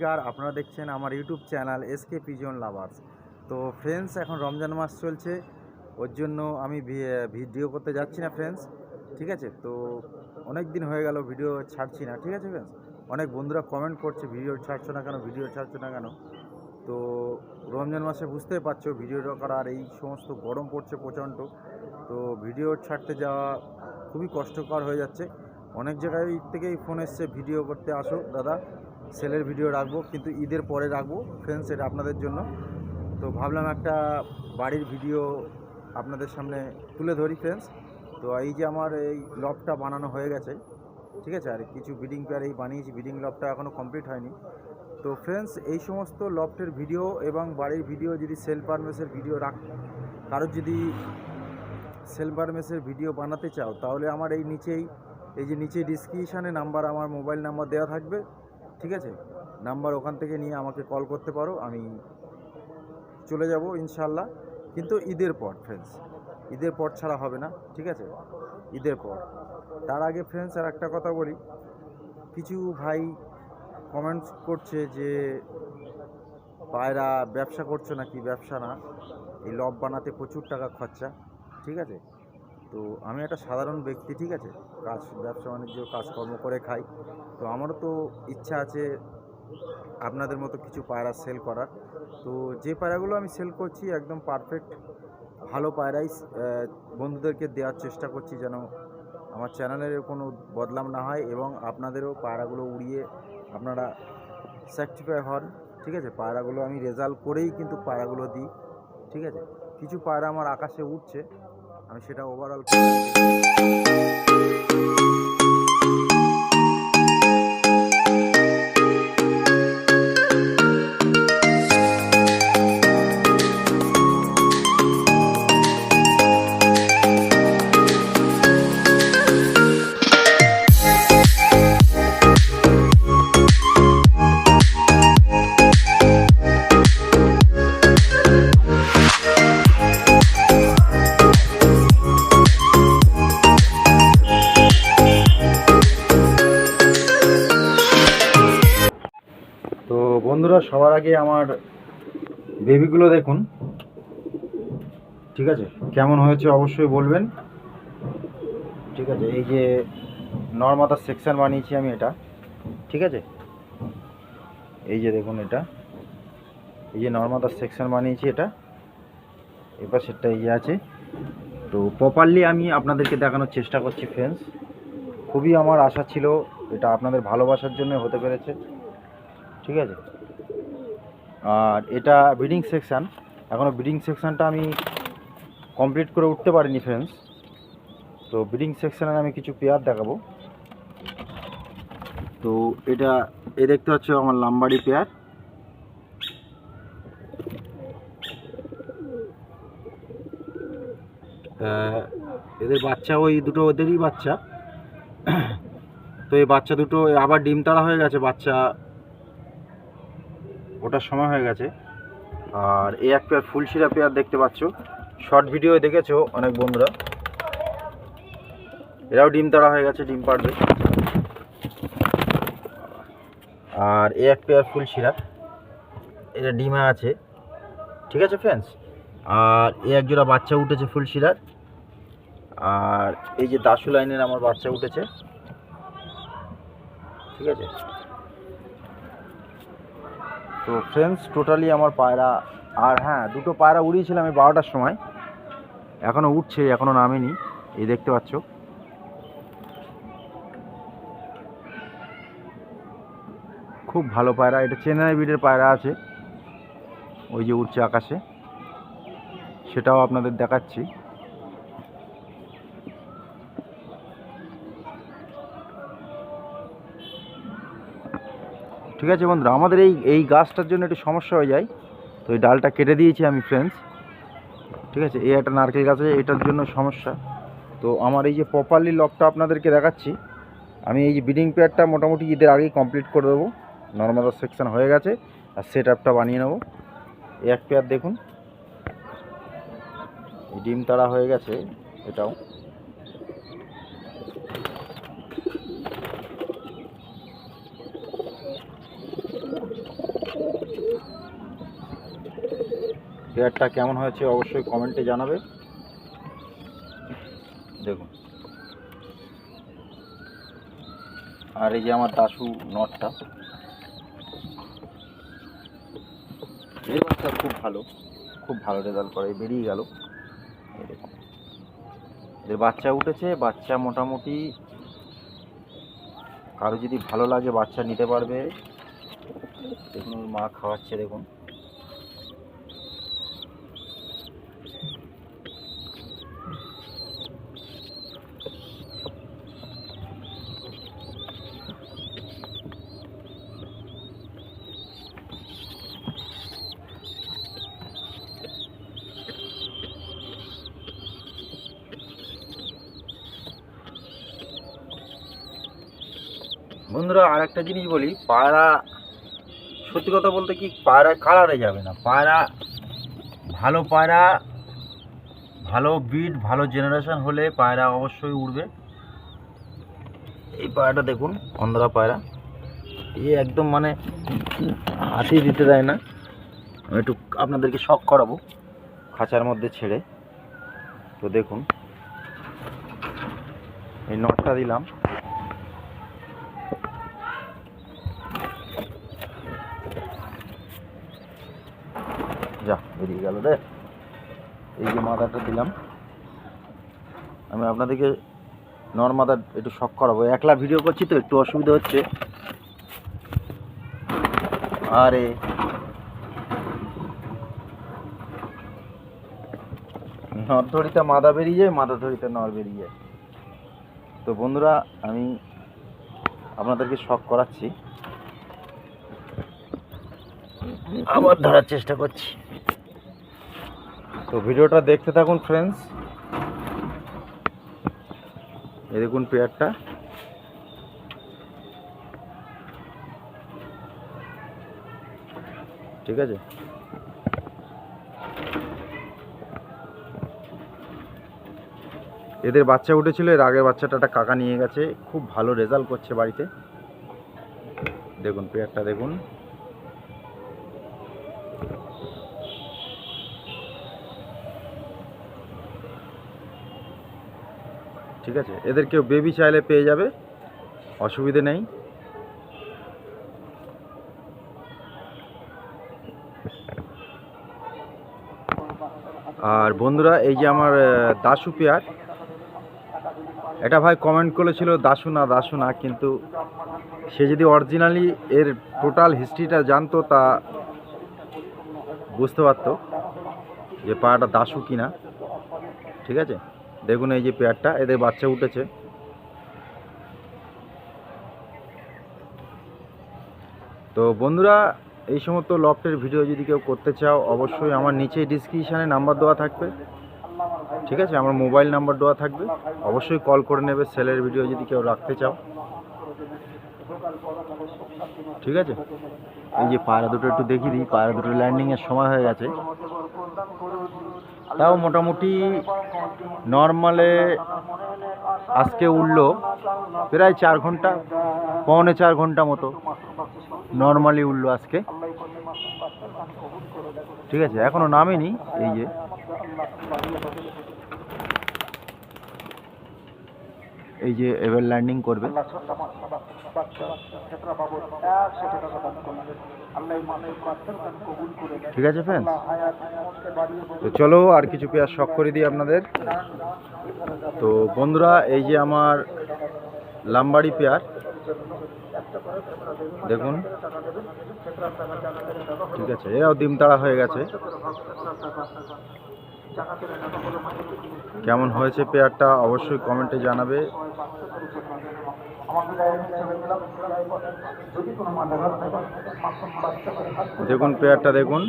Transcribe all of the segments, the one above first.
নমস্কার আপনারা দেখছেন আমার YouTube channel SK pigeon lovers. তো ফ্রেন্ডস এখন রমজান মাস চলছে, ওর জন্য আমি ভিডিও করতে যাচ্ছি না ফ্রেন্ডস ঠিক আছে? তো অনেক দিন হয়ে গেল ভিডিও ছাড়ছি না, ঠিক আছে ফ্রেন্ডস অনেক বন্ধুরা কমেন্ট করছে, ভিডিও ছাড়ছো না কেন? ভিডিও ছাড়ছো না কেন? তো রমজান মাসে বুঝতেই পারছ ভিডিওটা করা আর এই সমস্ত গরম পড়ছে প্রচণ্ড। তো ভিডিও ছাড়তে যাওয়া খুবই কষ্টকর হয়ে যাচ্ছে। অনেক জায়গায় থেকেই ফোন এসছে, ভিডিও করতে আসো, দাদা। সেলের ভিডিও রাখব, কিন্তু ঈদের পরে রাখব ফ্রেন্ডস এটা আপনাদের জন্য। তো ভাবলাম একটা বাড়ির ভিডিও আপনাদের সামনে তুলে ধরি ফ্রেন্ডস তো এই যে আমার এই লবটা বানানো হয়ে গেছে, ঠিক আছে? আর কিছু বিডিং পেয়ার এই বানিয়েছি বিডিং লবটা এখনও কমপ্লিট হয়নি। তো ফ্রেন্ডস এই সমস্ত লফটের ভিডিও এবং বাড়ির ভিডিও যদি সেল পারমেসের ভিডিও রাখ কারোর যদি সেল পারমেসের ভিডিও বানাতে চাও, তাহলে আমার এই নিচেই, এই যে নিচে ডিসক্রিপশানে নাম্বার আমার মোবাইল নাম্বার দেওয়া থাকবে। ঠিক আছে? নাম্বার ওখান থেকে নিয়ে আমাকে কল করতে পারো, আমি চলে যাব ইনশাল্লাহ কিন্তু ঈদের পর ফ্রেন্ডস ঈদের পর ছাড়া হবে না, ঠিক আছে? ঈদের পর। তার আগে ফ্রেন্ডস আর একটা কথা বলি। কিছু ভাই কমেন্টস করছে যে, পায়রা ব্যবসা করছ নাকি? ব্যবসা না। এই লব বানাতে প্রচুর টাকা খরচা, ঠিক আছে? তো আমি একটা সাধারণ ব্যক্তি, ঠিক আছে? কাজ, ব্যবসা বাণিজ্য, কাজকর্ম করে খাই। তো আমারও তো ইচ্ছা আছে আপনাদের মতো কিছু পায়রা সেল করার। তো যে পায়রাগুলো আমি সেল করছি একদম পারফেক্ট ভালো পায়রাই বন্ধুদেরকে দেওয়ার চেষ্টা করছি যেন আমার চ্যানেলের কোনো বদলাম না হয় এবং আপনাদেরও পায়রাগুলো উড়িয়ে আপনারা স্যাক্টিফাই হন, ঠিক আছে? পায়রাগুলো আমি রেজাল্ট করেই কিন্তু পায়রাগুলো দিই, ঠিক আছে? কিছু পায়রা আমার আকাশে উঠছে আমি সেটা ওভারঅল বন্ধুরা, সবার আগে আমার বেবিগুলো দেখুন। ঠিক আছে? কেমন হয়েছে অবশ্যই বলবেন। ঠিক আছে, এই যে নর্মাদার সেকশন বানিয়েছি আমি এটা। ঠিক আছে? এই যে দেখুন এটা। এই যে নর্মাদার সেকশন বানিয়েছি এটা। এবার সেটা এই যে আছে। তো প্রপারলি আমি আপনাদেরকে দেখানোর চেষ্টা করছি ফ্রেন্ডস খুবই আমার আশা ছিল এটা আপনাদের ভালোবাসার জন্য হতে পেরেছে। ঠিক আছে? আর এটা ব্রিডিং সেকশান। এখনও ব্রিডিং সেকশানটা আমি কমপ্লিট করে উঠতে পারিনি ফ্রেন্ডস তো ব্রিডিং সেকশানের আমি কিছু পেয়ার দেখাবো। তো এটা, এ দেখতে পাচ্ছ আমার লাম্বাড়ি পেয়ার। এদের বাচ্চা, ওই দুটো ওদেরই বাচ্চা। তো এই বাচ্চা দুটো আবার ডিম তাড়া হয়ে গেছে, বাচ্চা ওটার সময় হয়ে গেছে। আর এই এক পেয়ার ফুল ফুলশিরা পেয়ার দেখতে পাচ্ছ। শর্ট ভিডিও দেখেছ অনেক বন্ধুরা। এরাও ডিম তাড়া হয়ে গেছে, ডিম পাড়বে। আর এই এক পেয়ার ফুলশিরা এটা ডিমে আছে। ঠিক আছে ফ্রেন্ডস আর এই এক জোড়া বাচ্চা উঠেছে ফুল ফুলশিরার আর এই যে দাসু লাইনের আমার বাচ্চা উঠেছে। ঠিক আছে? তো ফ্রেন্ডস টোটালি আমার পায়রা, আর হ্যাঁ দুটো পায়রা উড়িয়েছিলাম আমি বারোটার সময়। এখনও উঠছে এখনও নামেনি, এই দেখতে পাচ্ছ। খুব ভালো পায়রা, এটা চেন্নাই বিডের পায়রা আছে। ওই যে উঠছে আকাশে। সেটাও আপনাদের দেখাচ্ছি। ঠিক আছে বন্ধুরা আমাদের এই এই গাছটার জন্য একটু সমস্যা হয়ে যায়। তো এই ডালটা কেটে দিয়েছি আমি ফ্রেন্ডস ঠিক আছে, এই একটা নারকেল গাছ আছে, এটার জন্য সমস্যা। তো আমার এই যে প্রপারলি লকটা আপনাদেরকে দেখাচ্ছি, আমি এই যে বিডিং পেয়ারটা মোটামুটি ঈদের আগেই কমপ্লিট করে দেবো। নর্মাদার সেকশন হয়ে গেছে, আর সেট আপটা বানিয়ে নেব। এক পেয়ার দেখুন। ডিম তাড়া হয়ে গেছে, এটাও। পেয়ারটা কেমন হয়েছে অবশ্যই কমেন্টে জানাবে। দেখুন। আর এই যে আমার দাসু নটটা। এই বাচ্চা খুব ভালো খুব ভালো রেজাল্ট করে, বেরিয়ে গেল। দেখুন। এদের বাচ্চা উঠেছে, বাচ্চা মোটামুটি কারও যদি ভালো লাগে বাচ্চা নিতে পারবে। দেখুন মা খাওয়াচ্ছে, দেখুন। বন্ধুরা আর একটা জিনিস বলি, পায়রা, সত্যি কথা বলতে কি পায়রা কালারে যাবে না। পায়রা ভালো পায়রা, ভালো বিট ভালো জেনারেশন হলে পায়রা অবশ্যই উড়বে। এই পায়রাটা দেখুন, অন্ধরা পায়রা। এ একদম মানে হাতি দিতে দেয় না। আমি একটু আপনাদেরকে শখ করাবো, খাঁচার মধ্যে ছেড়ে। তো দেখুন, এই নটটা দিলাম যা বেরিয়ে গেল রে। এই যে মাদারটা দিলাম। আমি আপনাদেরকে নর মাদার একটু শখ করাবো। একলা ভিডিও করছি তো, একটু অসুবিধা হচ্ছে। আরে। নর ধরিতে মাদা বেরিয়ে যায়, মাদা ধরিতে নর বেরিয়ে যায়। তো বন্ধুরা, আমি আপনাদেরকে শখ করাচ্ছি। আবার ধরার চেষ্টা করছি। তো ভিডিওটা দেখতে থাকুন ফ্রেন্ডস এ দেখুন পেয়ারটা। ঠিক আছে? এদের বাচ্চা উঠেছিল, এর আগের বাচ্চাটা একটা কাকা নিয়ে গেছে। খুব ভালো রেজাল্ট করছে বাড়িতে। দেখুন, পেয়ারটা দেখুন। ঠিক আছে? এদের কেউ বেবি চাইলে পেয়ে যাবে, অসুবিধে নেই। আর বন্ধুরা, এই যে আমার দাসু পেয়ার, এটা ভাই কমেন্ট করেছিল দাসু না দাসু না, কিন্তু সে যদি অরিজিনালি এর টোটাল হিস্ট্রিটা জানতো, তা বুঝতে পারতো যে পায়াটা দাসু কিনা। ঠিক আছে? দেখুন এই যে পেয়ারটা, এদের বাচ্চা উঠেছে। তো বন্ধুরা, এই সমস্ত লফটের ভিডিও যদি কেউ করতে চাও, অবশ্যই আমার নিচে ডিসক্রিপশানে নাম্বার দেওয়া থাকবে। ঠিক আছে? আমার মোবাইল নাম্বার দেওয়া থাকবে। অবশ্যই কল করে নেবে সেলের ভিডিও যদি কেউ রাখতে চাও। ঠিক আছে? এই যে পায়রা দুটো একটু দেখিয়ে দিই। পায়রা দুটো ল্যান্ডিংয়ের সময় হয়ে গেছে। তাও মোটামুটি নর্মালে আজকে উঠল প্রায় চার ঘণ্টা, পৌনে চার ঘণ্টা মতো নর্মালি উঠল আজকে। ঠিক আছে এখনও নামেনি এই যে। এই যে এবার ল্যান্ডিং করবে। ঠিক আছে ফ্রেন্ডস তো চলো আর কিছু পেয়ার শখ করে দিই আপনাদের। তো বন্ধুরা এই যে আমার লাম্বাড়ি পেয়ার দেখুন। ঠিক আছে এরাও ডিম তাড়া হয়ে গেছে। কেমন হয়েছে পেয়ারটা অবশ্যই কমেন্টে জানাবে। দেখুন পেয়ারটা, দেখুন।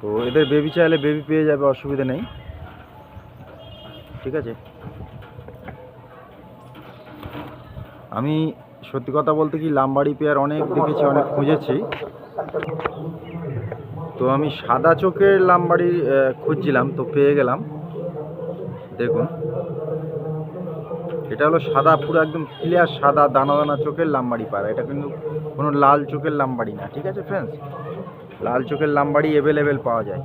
তো এদের বেবি চাইলে বেবি পেয়ে যাবে, অসুবিধা নেই। ঠিক আছে? আমি সত্যি কথা বলতে কি, লাম্বাড়ি পেয়ার অনেক দেখেছি, অনেক খুঁজেছি। তো আমি সাদা চোখের লাম্বাড়ি খুঁজছিলাম, তো পেয়ে গেলাম। দেখুন। এটা হলো সাদা, পুরো একদম ক্লিয়ার সাদা, দানা দানা চোখের লাম্বাড়ি পায়রা এটা কিন্তু কোনো লাল চোখের লাম্বাড়ি না, ঠিক আছে ফ্রেন্ডস লাল চোখের লাম্বাড়ি অ্যাভেলেবেল পাওয়া যায়।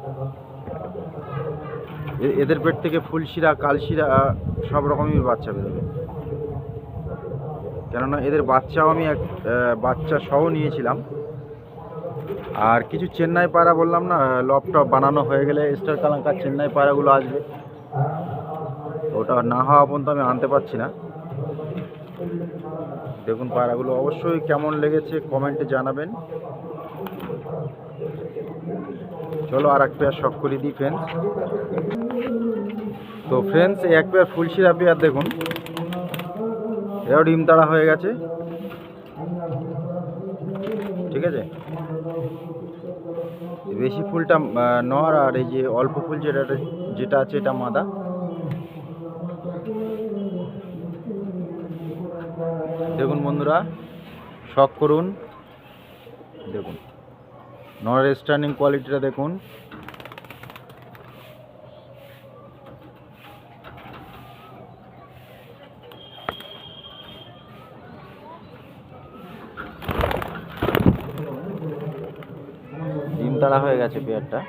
এদের পেট থেকে ফুলশিরা, কালশিরা সব রকমই বাচ্চা বেরোবে। কেননা এদের বাচ্চাও আমি এক বাচ্চা সহ নিয়েছিলাম। আর কিছু চেন্নাই পায়রা বললাম না লপটপ বানানো হয়ে গেলে স্টার কালাঙ্কার চেন্নাই পায়রাগুলো আসবে। ওটা না হওয়া পর্যন্ত আমি আনতে পারছি না। দেখুন পায়রাগুলো অবশ্যই কেমন লেগেছে কমেন্টে জানাবেন। চলো আর এক পেয়ার শখ করে দিই ফ্রেন্ডস তো ফ্রেন্ডস এক পেয়ার ফুলশিরা পেয়ার দেখুন, এরাও ডিম তাড়া হয়ে গেছে। ঠিক আছে? বেশি ফুলটা নর আর এই যে অল্প ফুল যেটা যেটা আছে এটা মাদা। দেখুন বন্ধুরা, শখ করুন। দেখুন নর স্টার্নিং কোয়ালিটিটা দেখুন। তাড়া হয়ে গেছে পেয়ারটা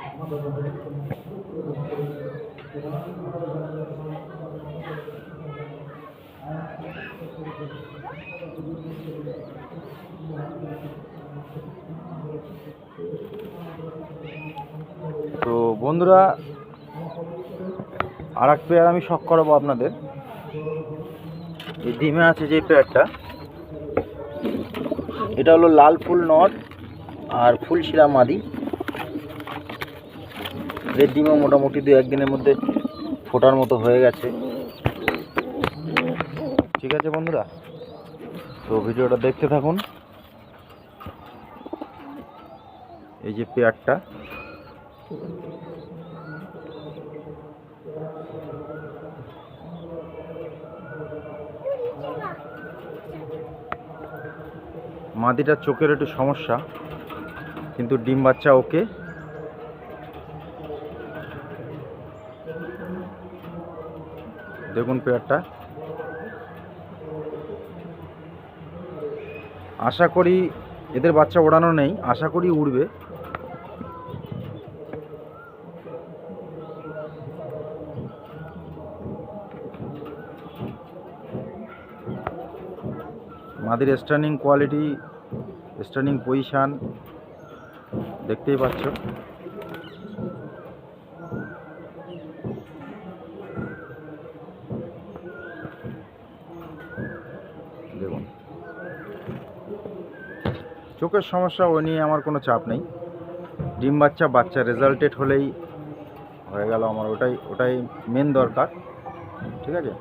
তো বন্ধুরা আর এক পেয়ার আমি শখ করাবো আপনাদের। এই ডিমে আছে যে পেয়ারটা এটা হলো লাল ফুল নট আর ফুল শিরা মাদি। এর ডিমও মোটামুটি দু একদিনের মধ্যে ফোটার মতো হয়ে গেছে। ঠিক আছে বন্ধুরা, তো ভিডিওটা দেখতে থাকুন। এই যে পেয়ারটা। মাদিটার চোখের একটু সমস্যা, কিন্তু ডিম বাচ্চা ওকে দেখুন পেয়ারটা। আশা করি এদের বাচ্চা ওড়ানো নেই, আশা করি উড়বে। মাদির স্টার্নিং কোয়ালিটি স্টার্নিং পজিশান দেখতেই পাচ্ছ দেখুন চোখের সমস্যা ওই নিয়ে আমার কোনো চাপ নেই। ডিম বাচ্চা বাচ্চা রেজাল্টেড হলেই হয়ে গেল আমার, ওটাই ওটাই মেন দরকার। ঠিক আছে?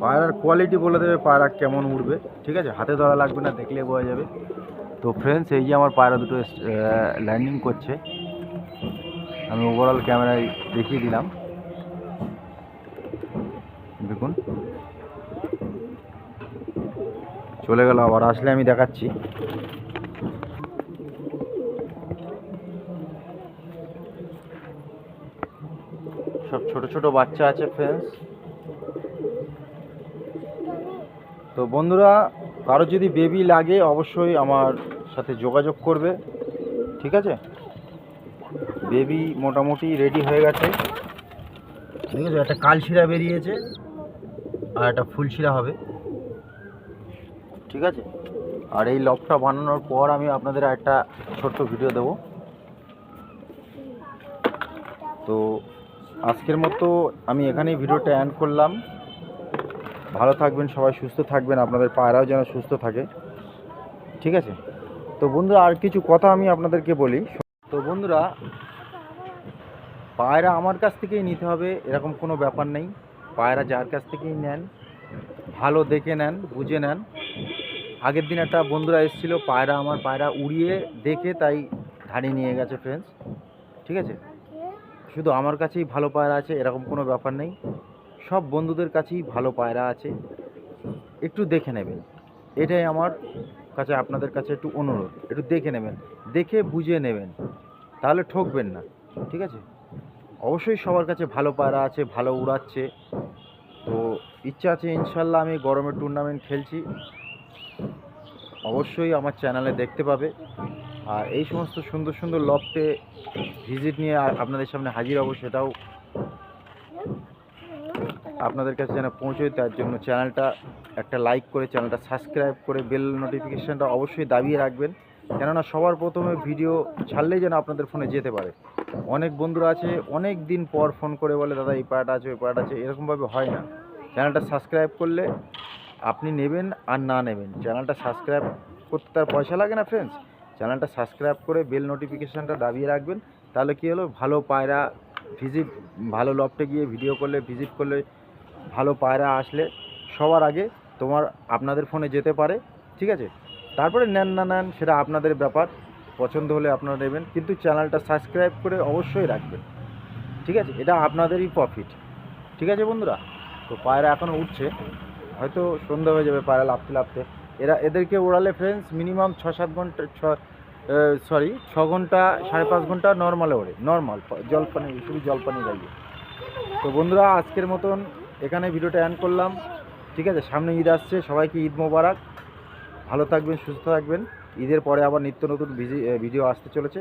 পায়রার কোয়ালিটি বলে দেবে, পায়রা কেমন উঠবে ঠিক আছে? হাতে ধরা লাগবে না দেখলে বোঝা যাবে। তো ফ্রেন্ডস এই যে আমার পায়রা দুটো ল্যান্ডিং করছে। আমি ওভারঅল ক্যামেরায় দেখিয়ে দিলাম। দেখুন। চলে গেল, আবার আসলে আমি দেখাচ্ছি। সব ছোট ছোট বাচ্চা আছে ফ্রেন্ডস তো বন্ধুরা কারও যদি বেবি লাগে, অবশ্যই আমার সাথে যোগাযোগ করবে। ঠিক আছে? বেবি মোটামুটি রেডি হয়ে গেছে। ঠিক আছে? একটা কালশিরা বেরিয়েছে, আর একটা ফুলশিরা হবে। ঠিক আছে? আর এই লকটা বানানোর পর আমি আপনাদের একটা ছোট্ট ভিডিও দেব। তো আজকের মতো আমি এখানেই ভিডিওটা অ্যান্ড করলাম। ভালো থাকবেন, সবাই সুস্থ থাকবেন, আপনাদের পায়রাও যেন সুস্থ থাকে। ঠিক আছে? তো বন্ধুরা, আর কিছু কথা আমি আপনাদেরকে বলি। তো বন্ধুরা, পায়রা আমার কাছ থেকেই নিতে হবে, এরকম কোনো ব্যাপার নেই। পায়রা যার কাছ থেকেই নেন, ভালো দেখে নেন, বুঝে নেন। আগের দিন একটা বন্ধুরা এসেছিল, পায়রা আমার পায়রা উড়িয়ে দেখে তাই ধাড়ি নিয়ে গেছে ফ্রেন্ডস ঠিক আছে? শুধু আমার কাছেই ভালো পায়রা আছে, এরকম কোনো ব্যাপার নেই। সব বন্ধুদের কাছেই ভালো পায়রা আছে। একটু দেখে নেবেন। এটাই আমার কাছে আপনাদের কাছে একটু অনুরোধ। একটু দেখে নেবেন। দেখে বুঝে নেবেন। তাহলে ঠকবেন না। ঠিক আছে? অবশ্যই সবার কাছে ভালো পায়রা আছে, ভালো উড়াচ্ছে। তো ইচ্ছা আছে ইনশাল্লাহ আমি গরমের টুর্নামেন্ট খেলছি। অবশ্যই আমার চ্যানেলে দেখতে পাবে। আর এই সমস্ত সুন্দর সুন্দর লফটে ভিজিট নিয়ে আপনাদের সামনে হাজির হব সেটাও আপনাদের কাছে যেন পৌঁছয় তার জন্য চ্যানেলটা একটা লাইক করে, চ্যানেলটা সাবস্ক্রাইব করে বেল নোটিফিকেশানটা অবশ্যই দাবিয়ে রাখবেন। কেননা সবার প্রথমে ভিডিও ছাড়লেই যেন আপনাদের ফোনে যেতে পারে। অনেক বন্ধুরা আছে, অনেক দিন পর ফোন করে বলে, দাদা, এই পায়াটা আছে, ওই পায়াটা আছে। এরকমভাবে হয় না। চ্যানেলটা সাবস্ক্রাইব করলে আপনি নেবেন আর না নেবেন। চ্যানেলটা সাবস্ক্রাইব করতে তার পয়সা লাগে না ফ্রেন্ডস চ্যানেলটা সাবস্ক্রাইব করে বেল নোটিফিকেশানটা দাবিয়ে রাখবেন। তাহলে কী হলো? ভালো পায়রা ভিজিট ভালো লফটে গিয়ে ভিডিও করলে ভিজিট করলে ভালো পায়রা আসলে সবার আগে তোমার আপনাদের ফোনে যেতে পারে, ঠিক আছে? তারপরে নেন না নেন সেটা আপনাদের ব্যাপার, পছন্দ হলে আপনারা নেবেন, কিন্তু চ্যানেলটা সাবস্ক্রাইব করে অবশ্যই রাখবেন, ঠিক আছে? এটা আপনাদেরই প্রফিট ঠিক আছে বন্ধুরা? তো পায়রা এখনও উঠছে, হয়তো সন্ধ্যা হয়ে যাবে পায়রা লাফতে লাফতে। এরা, এদেরকে ওড়ালে ফ্রেন্ডস মিনিমাম ছ সাত ঘণ্টা, ছ সরি ছ ঘণ্টা, সাড়ে পাঁচ ঘণ্টা নর্মালে ওড়ে নর্মাল জলপানি, শুধু জলপানি গাইয়ে তো বন্ধুরা, আজকের মতন এখানে ভিডিওটা অ্যান্ড করলাম। ঠিক আছে? সামনে ঈদ আসছে। সবাইকে ঈদ মোবারক। ভালো থাকবেন, সুস্থ থাকবেন। ঈদের পরে আবার নিত্য নতুন ভিডিও আসতে চলেছে।